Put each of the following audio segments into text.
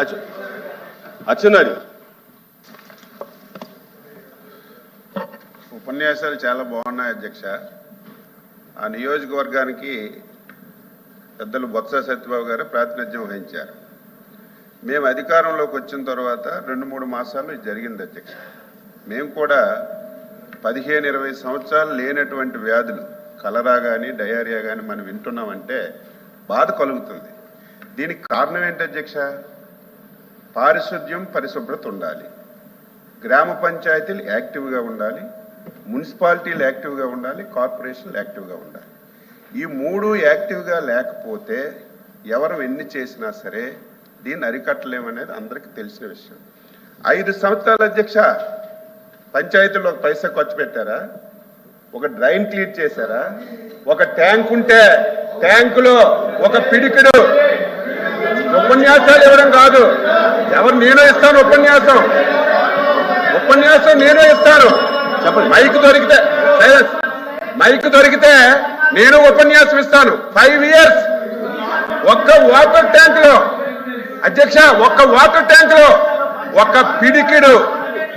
అచ్చు- ఉపన్యాసాలు చాలా బాగున్నాయి అధ్యక్ష. ఆ నియోజకవర్గానికి పెద్దలు బొత్స సత్యబాబు గారు ప్రాతినిధ్యం వహించారు. మేము అధికారంలోకి వచ్చిన తర్వాత రెండు మూడు మాసాలు ఇది జరిగింది అధ్యక్ష. మేము కూడా పదిహేను ఇరవై సంవత్సరాలు లేనటువంటి వ్యాధులు కలరా కానీ డయేరియా కానీ మనం వింటున్నామంటే బాధ కలుగుతుంది. దీనికి కారణం ఏంటి అధ్యక్ష? పారిశుద్ధ్యం పరిశుభ్రత ఉండాలి. గ్రామ పంచాయతీలు యాక్టివ్గా ఉండాలి. మున్సిపాలిటీలు యాక్టివ్గా ఉండాలి. కార్పొరేషన్లు యాక్టివ్గా ఉండాలి. ఈ మూడు యాక్టివ్గా లేకపోతే ఎవరు ఎన్ని చేసినా సరే దీన్ని అరికట్టలేమనేది అందరికీ తెలిసిన విషయం. ఐదు సంవత్సరాల అధ్యక్ష పంచాయతీలో ఒక పైసా ఖర్చు పెట్టారా? ఒక డ్రైన్ క్లీన్ చేశారా? ఒక ట్యాంక్ ఉంటే ట్యాంకులో ఒక పిడికిడు ఉపన్యాసాలు ఇవ్వడం కాదు. ఎవరు నేనే ఇస్తాను ఉపన్యాసం. ఉపన్యాసం నేనే ఇస్తాను చెప్పండి. మైక్ దొరికితే. మైక్ దొరికితే నేను ఉపన్యాసం ఇస్తాను. ఫైవ్ ఇయర్స్ ఒక్క వాటర్ ట్యాంక్లో అధ్యక్ష ఒక్క వాటర్ ట్యాంక్లో ఒక్క పిడికిడు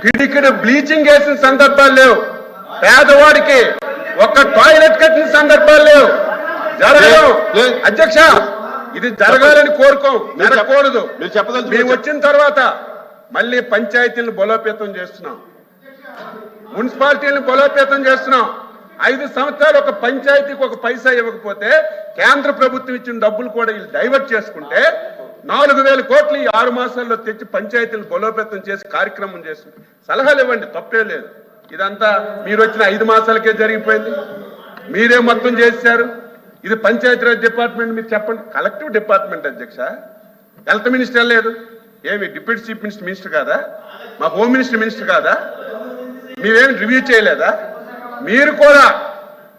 పిడికిడు బ్లీచింగ్ వేసిన సందర్భాలు లేవు. పేదవాడికి ఒక్క టాయిలెట్ కట్టిన సందర్భాలు లేవు. జరగదు లే- అధ్యక్ష ఇది జరగాలని కోరుకోం జరగకూడదు. మీరు మేము వచ్చిన తర్వాత మళ్ళీ పంచాయతీలను బలోపేతం చేస్తున్నాం. మున్సిపాలిటీలను బలోపేతం చేస్తున్నాం. ఐదు సంవత్సరాలు ఒక పంచాయతీకి ఒక పైసా ఇవ్వకపోతే కేంద్ర ప్రభుత్వం ఇచ్చిన డబ్బులు కూడా వీళ్ళు డైవర్ట్ చేసుకుంటే నాలుగు వేల కోట్లు ఈ ఆరు మాసాల్లో తెచ్చి పంచాయతీలను బలోపేతం చేసి కార్యక్రమం చేస్తుంది సలహాలు ఇవ్వండి తప్పే లేదు. ఇదంతా మీరు వచ్చిన ఐదు మాసాలకే జరిగిపోయింది. మీరే మొత్తం చేశారు. ఇది పంచాయతీరాజ్ డిపార్ట్మెంట్ మీరు చెప్పండి. కలెక్టివ్ డిపార్ట్మెంట్ అధ్యక్ష. హెల్త్ మినిస్టర్ లేదు. ఏమి డిప్యూటీ చీఫ్ మినిస్టర్ మినిస్టర్ కాదా? మా హోమ్ మినిస్టర్ మినిస్టర్ కాదా? మీరేం రివ్యూ చేయలేదా? మీరు కూడా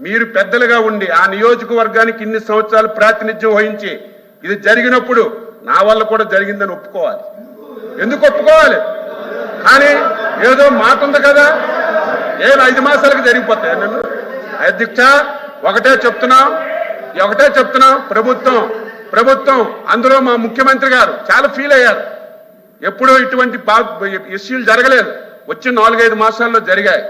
మీరు పెద్దలుగా ఉండి ఆ నియోజకవర్గానికి ఇన్ని సంవత్సరాలు ప్రాతినిధ్యం వహించి ఇది జరిగినప్పుడు నా వల్ల కూడా జరిగిందని ఒప్పుకోవాలి. ఎందుకు ఒప్పుకోవాలి? కానీ ఏదో మాట ఉంది కదా? ఏం ఐదు మాసాలకు జరిగిపోతాయి నన్ను? అధ్యక్ష ఒకటే చెప్తున్నాం. ఒకటే చెప్తున్నాం ప్రభుత్వం ప్రభుత్వం అందులో మా ముఖ్యమంత్రి గారు చాలా ఫీల్ అయ్యారు. ఎప్పుడూ ఇటువంటి ఇష్యూలు జరగలేదు. వచ్చి నాలుగైదు మాసాల్లో జరిగాయి.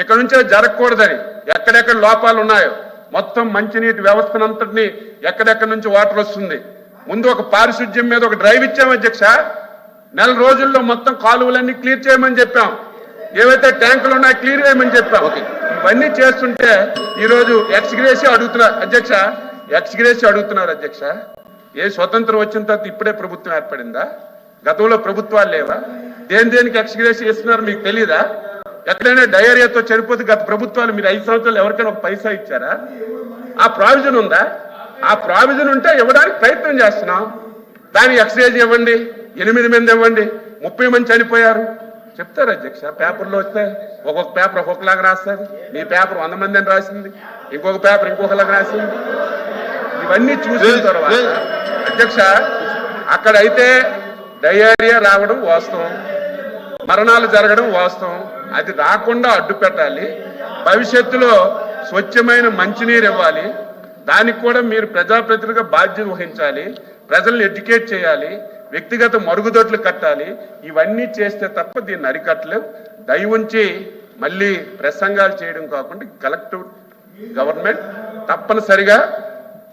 ఇక్కడ నుంచే జరగకూడదని ఎక్కడెక్కడ లోపాలు ఉన్నాయో మొత్తం మంచినీటి వ్యవస్థనంతటిని ఎక్కడెక్కడి నుంచి వాటర్ వస్తుంది. ముందు ఒక పారిశుద్ధ్యం మీద ఒక డ్రైవ్ ఇచ్చాం అధ్యక్ష. నెల రోజుల్లో మొత్తం కాలువలన్నీ క్లియర్ చేయమని చెప్పాం. ఏవైతే ట్యాంకులు ఉన్నాయో క్లియర్ చేయమని చెప్పాం. ఇవన్నీ చేస్తుంటే ఈరోజు ఎక్స్గ్రేసి అడుగుతున్నారు అధ్యక్ష. ఎక్స్గ్రేస్ అడుగుతున్నారు అధ్యక్ష. ఏ స్వతంత్రం వచ్చిన తర్వాత ఇప్పుడే ప్రభుత్వం ఏర్పడిందా? గతంలో ప్రభుత్వాలు లేవా? దేని దేనికి ఎక్స్గ్రేస్ ఇస్తున్నారు మీకు తెలీదా? ఎక్కడైనా డయేరియాతో చనిపోతే గత ప్రభుత్వాలు మీరు ఐదు సంవత్సరాలు ఎవరికైనా ఒక పైసా ఇచ్చారా? ఆ ప్రావిజన్ ఉందా? ఆ ప్రావిజన్ ఉంటే ఇవ్వడానికి ప్రయత్నం చేస్తున్నాం. దాని ఎక్స్రేజ్ ఇవ్వండి. ఎనిమిది మంది ఇవ్వండి. ముప్పై మంది చనిపోయారు. చెప్తారు అధ్యక్ష? పేపర్లో వస్తే ఒక్కొక్క పేపర్ ఒక్కొక్కలాగా రాస్తారు. మీ పేపర్ వంద మంది అని రాసింది. ఇంకొక పేపర్ ఇంకొకలాగా రాసింది. ఇవన్నీ చూసిన తర్వాత అధ్యక్ష అక్కడైతే డయేరియా రావడం వాస్తవం. మరణాలు జరగడం వాస్తవం. అది రాకుండా అడ్డు పెట్టాలి. భవిష్యత్తులో స్వచ్ఛమైన మంచినీరు ఇవ్వాలి. దానికి కూడా మీరు ప్రజాప్రతినిధిగా బాధ్యత వహించాలి. ప్రజల్ని ఎడ్యుకేట్ చేయాలి. వ్యక్తిగత మరుగుదొడ్లు కట్టాలి. ఇవన్నీ చేస్తే తప్ప దీన్ని అరికట్టలేవు దయ ఉంచి మళ్ళీ ప్రసంగాలు చేయడం కాకుండా కలెక్టివ్ గవర్నమెంట్ తప్పనిసరిగా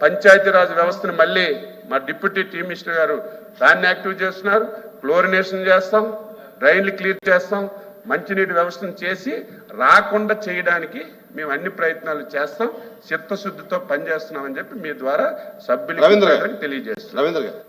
పంచాయతీరాజ్ వ్యవస్థను మళ్ళీ మా డిప్యూటీ చీఫ్ మినిస్టర్ గారు దాన్ని యాక్టివ్ చేస్తున్నారు. క్లోరినేషన్ చేస్తాం. డ్రైన్లు క్లియర్ చేస్తాం. మంచినీటి వ్యవస్థను చేసి రాకుండా చేయడానికి మేము అన్ని ప్రయత్నాలు చేస్తాం. చిత్తశుద్ధితో పనిచేస్తున్నామని చెప్పి మీ ద్వారా. సభ్యులకు తెలియజేస్తున్నాం. రవీంద్ర గారు